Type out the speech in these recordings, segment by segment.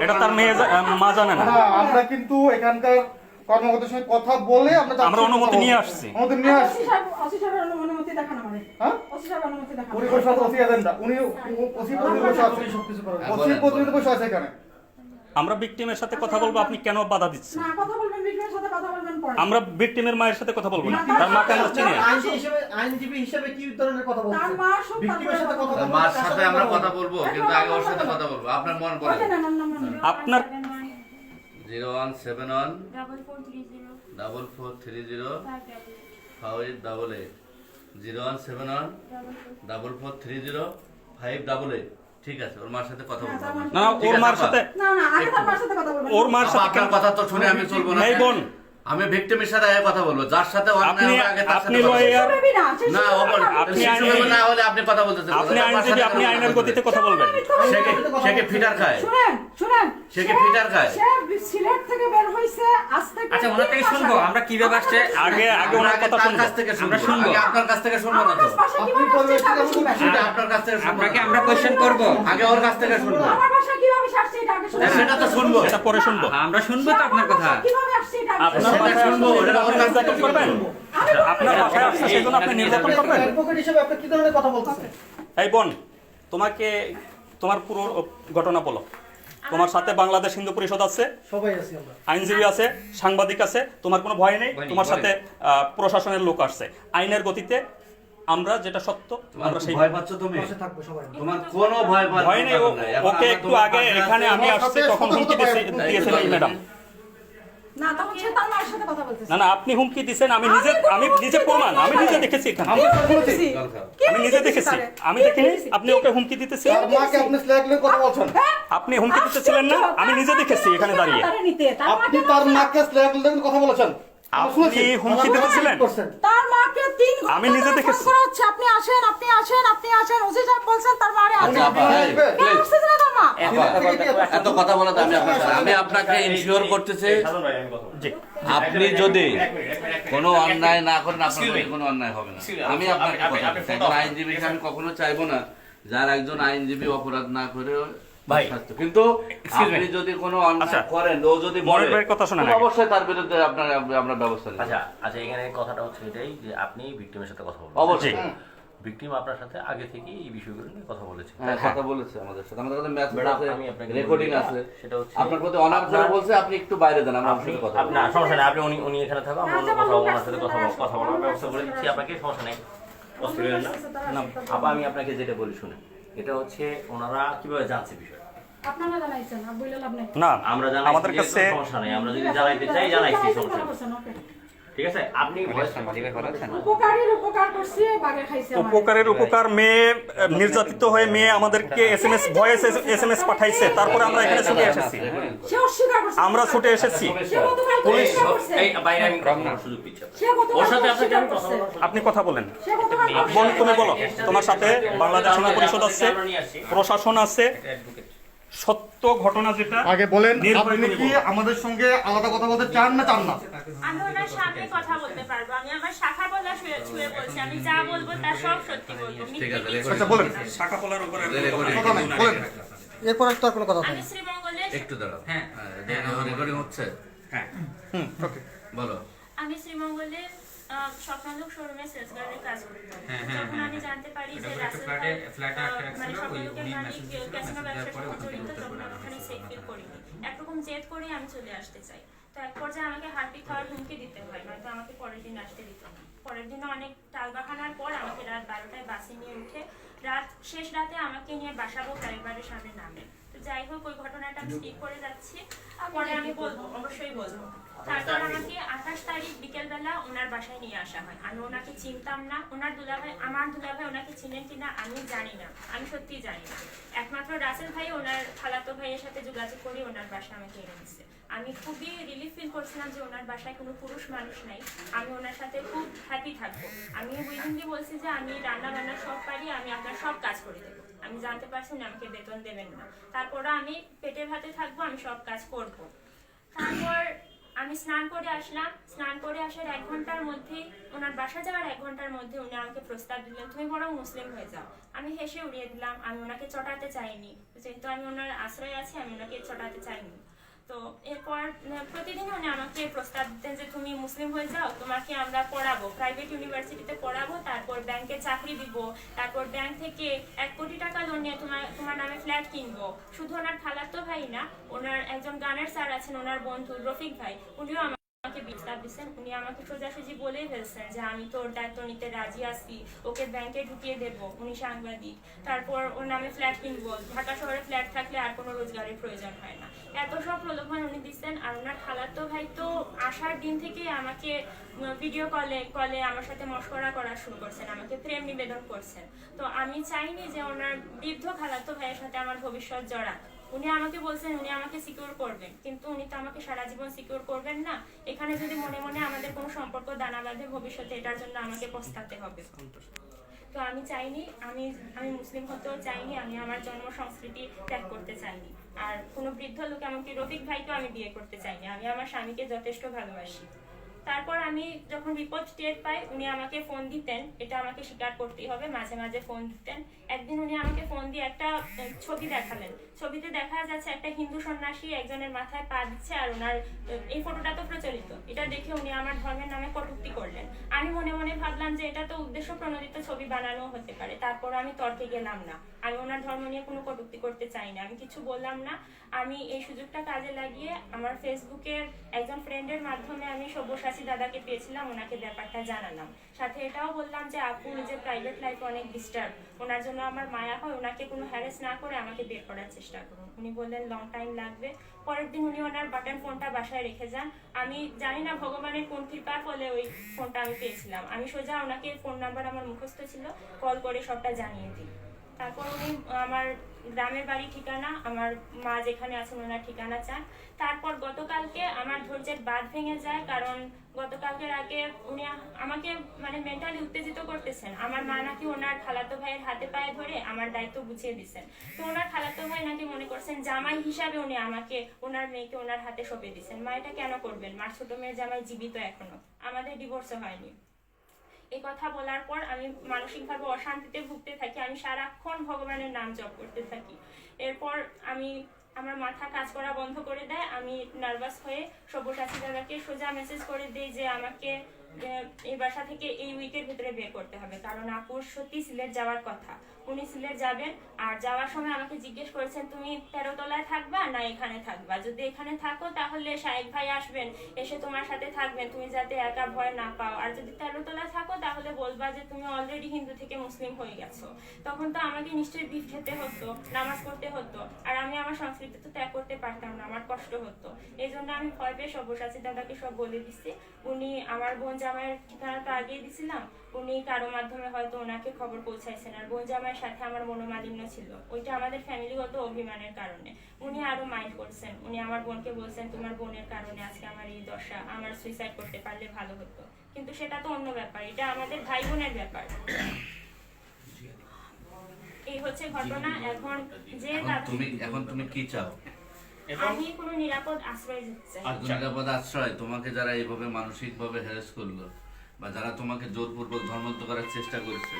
এটা তার মেয়ে মা জানে না। না আমরা কিন্তু এখানকার কর্মকর্তার সঙ্গে কথা বলে আমরা আমরা অনুমতি নিয়ে আসছি। অনুমতি নিয়ে আচ্ছা, আসছি। অসি সাহেব- সাহেবের অনুমতি দেখান আমাদের। হ্যাঁ? অসি সাহেবের অনুমতি দেখান। উনি কোন সাথে অসি এজেন্ডা উনি অসি প্রতিনিধি বসে আছে অসি প্রতিনিধি বসে আছে এখানে। আমরা ভিকটিমের সাথে কথা বলব আপনি কেন বাধা দিচ্ছেন? না, কথা বলবেন, সাথে কথা বলবেন। আমরা ভিকটিমের মায়ের সাথে কথা বলব না। তার মাকে আমরা চিনি আইনজীবী হিসেবে আইনজীবী হিসেবে কি ধরনের কথা বলছেন তার মা সাথে কথা তার মার সাথে আমরা কথা বলব। কিন্তু আগে ওর সাথে কথা বলব। আপনার মন নেই। আপনার zero one seven one double four three zero. Five eight zero one seven one double four three zero. Five double eight. ঠিক আছে ওর মার সাথে কথা বলব না না, ওর মার সাথে না, না, আগে তার মার সাথে কথা বলবেন। ওর মার সাথে কথা তো শুনে আমি চলবো না। এই বোন। আমি ভিক্টিমের সাথে আগে কথা বলব। যার সাথে অন্যায় আপনি আগে তার আপনি সাথে না, আপনি না হলে আপনি কথা বলতেছেন আপনি আইনজীবী আপনি আইনের গতিতে কথা বলবেন। সে কে সে কি ফিটার খায়? শুনেন, শুনেন। সে কি ফিটার খায়? সিলেট থেকে বের হইছে, আজ থেকে আচ্ছা ওনার থেকে শুনব। আমরা কীভাবে আসছে? আগে আগে ওনার কথা শুনব। কাছ থেকে শুনব আমরা শুনব। আগে আপনার কাছ থেকে শুনব না তো আপনি পরিবেশ থেকে শুনবেন। সেটা আপনার কাছ থেকে শুনব আপনাকে আমরা কোয়েশ্চেন করব। আগে ওর কাছ থেকে শুনব। আমার বাসা কীভাবে আসছে, এটা আগে শুনবেন। সেটা তো শুনব। এটা পরে শুনব। আমরা শুনব তো আপনার কথা। কীভাবে আসছে, এটা আপনার। বাসায় শুনব, এটা ওর কাছ থেকে করবেন আপনার। বাসায় আসছে সেজন্য আপনি নির্যাতন করবেন। অ্যাডভোকেট হিসেবে আপনি কি ধরনের কথা বলতেছেন? এই বোন তোমাকে তোমার পুরো ঘটনা বলো। তোমার সাথে বাংলাদেশ হিন্দু পরিষদ আছে সবাই আছে আমরা। আইনজীবী আছে সাংবাদিক আছে তোমার কোনো ভয় নেই তোমার সাথে আহ, প্রশাসনের লোক আসছে। আইনের গতিতে আমরা যেটা সত্য আমরা সেই ভয় পাচ্ছ তুমি? বসে থাকব সবাই। তোমার কোনো ভয় ভয় নেই ওকে একটু আগে এখানে আমি আসছি তখন হুমকি দিয়েছিলেন ম্যাডাম। না, তখন সে তার মায়ের সাথে কথা বলতেছে। না না আপনি হুমকি দিচ্ছেন আমি নিজে আমি নিজে প্রমাণ আমি নিজে দেখেছি এখানে। আমি নিজে দেখেছি। আমি দেখিনি? আপনি ওকে হুমকি দিতেছি মাকে আপনি স্ল্যাগলে কথা বলছেন? আপনি হুমকি দিতেছিলেন না? আমি নিজে দেখেছি এখানে দাঁড়িয়ে। আপনি মাকে তার মাকে স্ল্যাগলে কথা বলেছেন? আপনি হুমকি দিতেছিলেন? তার মাকে তিন আমি নিজে দেখেছি। হচ্ছে, আপনি আসেন আপনি আসেন আপনি আসেন। ওসি সাহেব বলছেন তার মারে এত কথা বলা আমি আপনার আমি আপনাকে ইনশিওর করতেছি। আপনি যদি কোনো অন্যায় না করেন আপনার কোনো অন্যায় হবে না। আমি আপনাকে কথা। একজন আইনজীবীকে আমি কখনো চাইব না। যার একজন আইনজীবী অপরাধ না করে ভাই, কিন্তু আপনি যদি কোনো অন্যায় আচ্ছা, করেন ও যদি বলে কথা শোনেন অবশ্যই তার বিরুদ্ধে আপনার আমরা ব্যবস্থা নেব। আচ্ছা আচ্ছা এখানে কথাটা হচ্ছে এটাই যে আপনি ভিকটিমের সাথে কথা বলবেন। অবশ্যই। ভিকটিম আপনার সাথে আগে থেকে এই বিষয়গুলো নিয়ে কথা বলেছে। হ্যাঁ, কথা বলেছে আমাদের সাথে। আমাদের কাছে ম্যাচ আছে আমি আপনাকে রেকর্ডিং আছে। সেটা হচ্ছে আপনার প্রতি অনার বলছে আপনি একটু বাইরে দেন আমরা আপনার সাথে কথা আপনি না, সমস্যা নেই আপনি উনি উনি এখানে থাকো আমরা অন্য কথা ওনার সাথে কথা বলব কথা বলার ব্যবস্থা করে দিচ্ছি আপনাকে সমস্যা নেই। অসুবিধা না? আপা আমি আপনাকে যেটা বলি শুনেন। এটা হচ্ছে ওনারা কীভাবে জানছে বিষয় না আমরা জানাই আমাদের কাছে সমস্যা নেই আমরা যদি জানাইতে চাই জানাইছি সমস্যা। ঠিক আছে? আপনি ভয়েস উপকারীর উপকার করছি বাগে খাইছে আমার। উপকারের উপকার মেয়ে নির্যাতিত হয়ে মেয়ে আমাদেরকে S M S voice S M S পাঠাইছে। তারপরে আমরা এখানে ছুটে এসেছি। সে অস্বীকার করছে। আমরা ছুটে এসেছি। পুলিশ আপনি কথা বলেন? বোন তুমি বলো। তোমার সাথে বাংলাদেশ পরিষদ আছে প্রশাসন আছে সত্য ঘটনা যেটা আগে বলেন আপনি কি আমাদের সঙ্গে আলাদা কথা বলতে চান না চান না? আমি ওনার সামনে কথা বলতে পারব। আমি আমার শাখা বলা শুয়ে ছুঁয়ে বলছি। আমি যা বলব তা সব সত্যি বলব। ঠিক আছে, আচ্ছা বলেন। শাখা পলার উপরে কথা নাই। বলেন। এরপর আর তো কোনো কথা আমি শ্রীমঙ্গলের একটু দাঁড়াও। হ্যাঁ। রেকর্ডিং হচ্ছে? হ্যাঁ। হুম ওকে। বলো। আমি শ্রীমঙ্গলের আহ, স্বপ্নালোক শোরুমে সেলস গার্ডের কাজ করতাম হ্যাঁ, হ্যাঁ, যখন হ্যাঁ। আমি জানতে পারি যে রাসেল ফ্ল্যাটে- ফ্ল্যাটে ওই উনি মালিক ক্যাসিনো ব্যবসার সাথে জড়িত তখন ওখানে সেফ ফিল করিনি। একরকম জেদ করে আমি চলে আসতে চাই। তো এক পর্যায়ে আমাকে হারপিক খাওয়ার হুমকি দিতে হয় নয়তো আমাকে পরের দিন আসতে দিত না। পরের দিন অনেক টালবাখানার পর আমাকে রাত বারোটায় বাসে নিয়ে উঠে রাত শেষ রাতে আমাকে নিয়ে বাসাবো পরিবারের সামনে নামে। তো যাই হোক ওই ঘটনাটা আমি স্কিপ করে যাচ্ছি। পরে আমি বলব। অবশ্যই বলব। তারপর আমাকে আঠাশ তারিখ বিকেলবেলা ওনার বাসায় নিয়ে আসা হয়। আমি ওনাকে চিনতাম না। ওনার দুলাভাই আমার দুলাভাই ওনাকে চিনেন কিনা আমি জানি না। আমি সত্যিই জানি না। একমাত্র রাসেল ভাই ওনার খালাতো ভাইয়ের সাথে যোগাযোগ করে ওনার বাসায় আমাকে এনে দিচ্ছে আমি খুবই রিলিফ ফিল করছিলাম যে ওনার বাসায় কোনো পুরুষ মানুষ নাই। আমি ওনার সাথে খুব হ্যাপি থাকব। আমি উইদিনলি বলছি যে আমি রান্না বান্না সব পারি আমি আপনার সব কাজ করে দেবো। আমি জানতে পারছি না আমাকে বেতন দেবেন না। তারপরে আমি পেটে ভাতে থাকব, আমি সব কাজ করব। তারপর আমি স্নান করে আসলাম। স্নান করে আসার এক ঘণ্টার মধ্যেই, ওনার বাসা যাওয়ার এক ঘণ্টার মধ্যে উনি আমাকে প্রস্তাব দিলেন, তুমি বরং মুসলিম হয়ে যাও। আমি হেসে উড়িয়ে দিলাম, আমি ওনাকে চটাতে চাইনি। যেহেতু আমি ওনার আশ্রয় আছি, আমি ওনাকে চটাতে চাইনি। তো এরপর প্রতিদিন মানে আমাকে প্রস্তাব দিতেন যে, তুমি মুসলিম হয়ে যাও, তোমাকে আমরা পড়াবো প্রাইভেট ইউনিভার্সিটিতে পড়াবো, তারপর ব্যাংকে চাকরি দিব, তারপর ব্যাংক থেকে এক কোটি টাকা লোন নিয়ে তোমার তোমার নামে ফ্ল্যাট কিনবো। শুধু ওনার খালাতো ভাই না, ওনার একজন গানের স্যার আছেন, ওনার বন্ধু রফিক ভাই, উনিও আমাকে প্রস্তাব দিচ্ছেন, উনি আমাকে সোজাসুজি বলেই ফেলছেন যে আমি তোর দায়িত্ব নিতে রাজি আছি, ওকে ব্যাংকে ঢুকিয়ে দেব, উনি সাংবাদিক। তারপর ওর নামে ফ্ল্যাট কিনবো, ঢাকা শহরে ফ্ল্যাট থাকলে আর কোনো রোজগারের প্রয়োজন হয় না। এত সব প্রলোভন উনি দিচ্ছেন, আর ওনার খালাতো ভাই তো আসার দিন থেকে আমাকে ভিডিও কলে কলে আমার সাথে মশকরা করা শুরু করছেন, আমাকে প্রেম নিবেদন করছেন। তো আমি চাইনি যে ওনার বৃদ্ধ খালাতো ভাইয়ের সাথে আমার ভবিষ্যৎ জড়া উনি আমাকে বলছেন, উনি আমাকে সিকিউর করবেন। কিন্তু উনি তো আমাকে সারা জীবন সিকিউর করবেন না। এখানে যদি মনে মনে আমাদের কোনো সম্পর্ক দানা বাঁধে, ভবিষ্যতে এটার জন্য আমাকে পস্তাতে হবে। তো আমি চাইনি, আমি আমি মুসলিম হতেও চাইনি, আমি আমার জন্ম সংস্কৃতি ত্যাগ করতে চাইনি। আর কোনো বৃদ্ধ লোক এমনকি রফিক ভাইকেও আমি বিয়ে করতে চাইনি। আমি আমার স্বামীকে যথেষ্ট ভালোবাসি। তারপর আমি যখন বিপদ টের পাই, উনি আমাকে ফোন দিতেন। এটা আমাকে স্বীকার করতেই হবে, মাঝে মাঝে ফোন দিতেন। একদিন উনি আমাকে ফোন দিয়ে একটা ছবি দেখালেন। ছবিতে দেখা যাচ্ছে একটা হিন্দু সন্ন্যাসী একজনের মাথায় পা দিচ্ছে আর ওনার এই ফটোটা তো প্রচলিত। এটা দেখে উনি আমার ধর্মের নামে কটূক্তি করলেন। আমি মনে মনে ভাবলাম যে এটা তো উদ্দেশ্য প্রণোদিত ছবি বানানো হতে পারে তারপর আমি তর্কে গেলাম না। আমি ওনার ধর্ম নিয়ে কোনো কটূক্তি করতে চাই না। আমি কিছু বললাম না। আমি এই সুযোগটা কাজে লাগিয়ে আমার ফেসবুকের একজন ফ্রেন্ডের মাধ্যমে আমি সব্যসাচী দাদাকে পেয়েছিলাম, ওনাকে ব্যাপারটা জানালাম। সাথে এটাও বললাম যে, আপু যে প্রাইভেট লাইফে অনেক ডিস্টার্ব ওনার জন্য আমার মায়া হয়, ওনাকে কোনো হ্যারেস না করে আমাকে বের করার চেষ্টা করুন। উনি বললেন লং টাইম লাগবে। পরের দিন উনি ওনার বাটন ফোনটা বাসায় রেখে যান। আমি জানি না ভগবানের কোন কৃপার ফলে ওই ফোনটা আমি পেয়েছিলাম। আমি সোজা ওনাকে ফোন নাম্বার আমার মুখস্থ ছিল কল করে সবটা জানিয়ে দিই। তারপর উনি আমার গ্রামের বাড়ি ঠিকানা, আমার মা যেখানে আছেন ওনার ঠিকানা চান। তারপর গতকালকে আমার ধৈর্যের বাদ ভেঙে যায় কারণ গতকালকের আগে উনি আমাকে মানে মেন্টালি উত্তেজিত করতেছেন। আমার মা নাকি ওনার খালাতো ভাইয়ের হাতে পায়ে ধরে আমার দায়িত্ব বুঝিয়ে দিচ্ছেন তো ওনার খালাতো ভাই নাকি মনে করছেন জামাই হিসাবে উনি আমাকে, ওনার মেয়েকে ওনার হাতে সঁপে দিচ্ছেন মা এটা কেন করবেন? মার ছোট মেয়ের জামাই জীবিত এখনও। আমাদের ডিভোর্সও হয়নি। এই কথা বলার পর আমি মানসিকভাবে অশান্তিতে ভুগতে থাকি। আমি সারাক্ষণ ভগবানের নাম জপ করতে থাকি। এরপর আমি আমার মাথা কাজ করা বন্ধ করে দেয়। আমি নার্ভাস হয়ে সব্যসাচী দাদাকে সোজা মেসেজ করে দিই যে, আমাকে এই বাসা থেকে এই উইকের ভিতরে বের করতে হবে। কারণ আপুর সত্যি সিলেট যাওয়ার কথা। উনি সিলেট যাবেন। আর যাওয়ার সময় আমাকে জিজ্ঞেস করেছেন, তুমি তেরোতলায় থাকবা না এখানে থাকবা? যদি এখানে থাকো তাহলে শাহেক ভাই আসবেন, এসে তোমার সাথে থাকবেন। তুমি যাতে একা ভয় না পাও। আর যদি তেরোতলায় থাকো তাহলে বলবা যে তুমি অলরেডি হিন্দু থেকে মুসলিম হয়ে গেছো। তখন তো আমাকে নিশ্চয়ই বিষ খেতে হতো, নামাজ পড়তে হতো। আর আমি আমার সংস্কৃতি তো ত্যাগ করতে পারতাম না, আমার কষ্ট হতো। এই জন্য আমি ভয় পেয়ে সব্যসাচী দাদাকে সব বলে দিচ্ছি উনি, আমার বোন জামাইয়ের ঠিকানা তো আগিয়ে দিছিলাম। উনি কারও মাধ্যমে হয়তো ওনাকে খবর পৌঁছাইছেন আর বোন জামাইয়ের সাথে আমার মনোমালিন্য ছিল। ওইটা আমাদের ফ্যামিলিগত অভিমানের কারণে। উনি আরও মাইন্ড করছেন। উনি আমার বোনকে বলছেন তোমার বোনের কারণে আজকে আমার এই দশা আমার সুইসাইড করতে পারলে ভালো হতো। কিন্তু সেটা তো অন্য ব্যাপার। এটা আমাদের ভাই বোনের ব্যাপার। এই হচ্ছে ঘটনা। এখন যে তুমি এখন তুমি কি চাও? আমি কোনো নিরাপদ আশ্রয় দিতে চাই। নিরাপদ আশ্রয়? তোমাকে যারা এইভাবে মানসিক ভাবে হ্যারাস করল। বা যারা তোমাকে জোরপূর্বক ধর্মান্ত করার চেষ্টা করেছে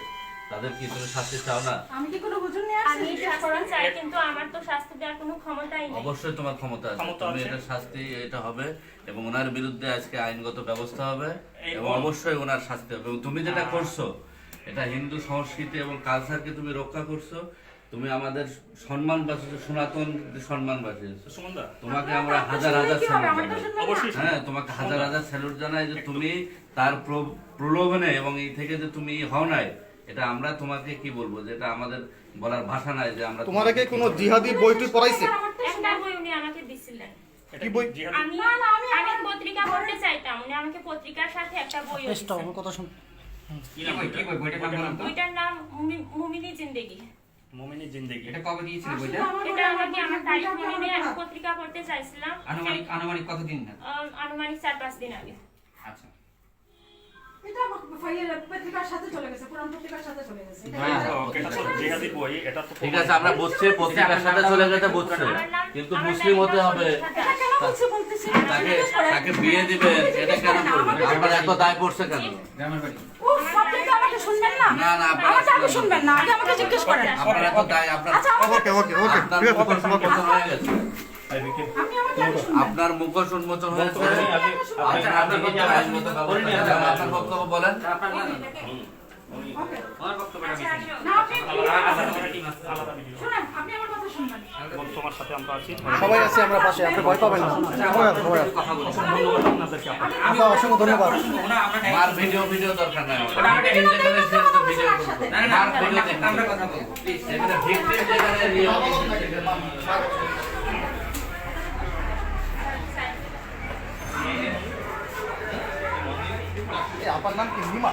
তাদের কি তুমি শাস্তি চাও না? আমি কি কোনো হুজুর নিয়ে আমি আসছি শাস্তি চাই কিন্তু আমার তো শাস্তি দেওয়ার কোনো ক্ষমতাই নেই। অবশ্যই তোমার ক্ষমতা আছে। তুমি এটা শাস্তি এটা হবে এবং ওনার বিরুদ্ধে আজকে আইনগত ব্যবস্থা হবে এবং অবশ্যই ওনার শাস্তি হবে। এবং তুমি যেটা করছ এটা হিন্দু সংস্কৃতি এবং কালচারকে তুমি রক্ষা করছ তুমি আমাদের সম্মান বাঁচিয়েছো সনাতন সম্মান বাঁচিয়েছো তোমাকে আমরা হাজার হাজার স্যালুট জানাই। হ্যাঁ তোমাকে হাজার হাজার স্যালুট জানাই যে তুমি তার প্রলোভনে এবং এই থেকে যে তুমি হও নাই এটা আমরা তোমাকে কি বলব? যে এটা আমাদের বলার ভাষা নাই যে আমরা তোমার কি কোনো। জিহাদি বইটি পড়াইছে? একটা বই উনি আমাকে দিছিলেন। কি বই? জিহাদি? আমি আমি পত্রিকা পড়তে চাইতাম। উনি আমাকে পত্রিকার সাথে একটা বই কথা শুন। কি বই? কি বই? বইটার নাম বইটার নাম মুমি- মুমিনি জিন্দেগি। মোমিনী জিন্দেগি। এটা কবে দিয়েছিল বইটা? এটা আমাকে আমার তারিখ মনে নেই আমি পত্রিকা পড়তে চাইছিলাম। আনুমানিক আনুমানিক কতদিন? না আনুমানিক চার পাঁচ দিন আগে। আচ্ছা। এটা ফাইল পত্রিকার সাথে চলে গেছে পুরান পত্রিকার সাথে চলে গেছে। এটা- হ্যাঁ, এটা তো জিহাদি বই এটা তো ঠিক আছে আমরা বুঝছি পত্রিকার সাথে চলে বুঝছি। কিন্তু মুসলিম হতে হবে। তাকে তাকে বিয়ে দিবেন এটা কেন করেন করবেন আপনার এত দায় পড়ছে কেন? গ্রামের বাড়ি উফ, আপনি কি আমাকে শুনবেন না না, আপনার আমাকে আগে শুনবেন। শুনবেন না আগে আমাকে জিজ্ঞেস করেন আপনার এত দায় আপনার আচ্ছা ওকে ওকে ওকে ঠিক আছে মুখোশ উন্মোচন হয়ে গেছে আপনার মুখোশ হয়েছে আচ্ছা। আপনার বক্তব্য বলেন আপনার তোমার সাথে আমরা আছি। সবাই আছি আমরা পাশে আপনি ভয় পাবেন না। সবাই আছে সবাই আছে। কথা বলছি। আপনার অসংখ্য ধন্যবাদ। মার ভিডিও ভিডিও দরকার নাই আমার। ভিডিও ভিডিও ভিডিও কথা বলব। প্লিজ যেখানে victim যেখানে আপনার নাম কি? নিমা?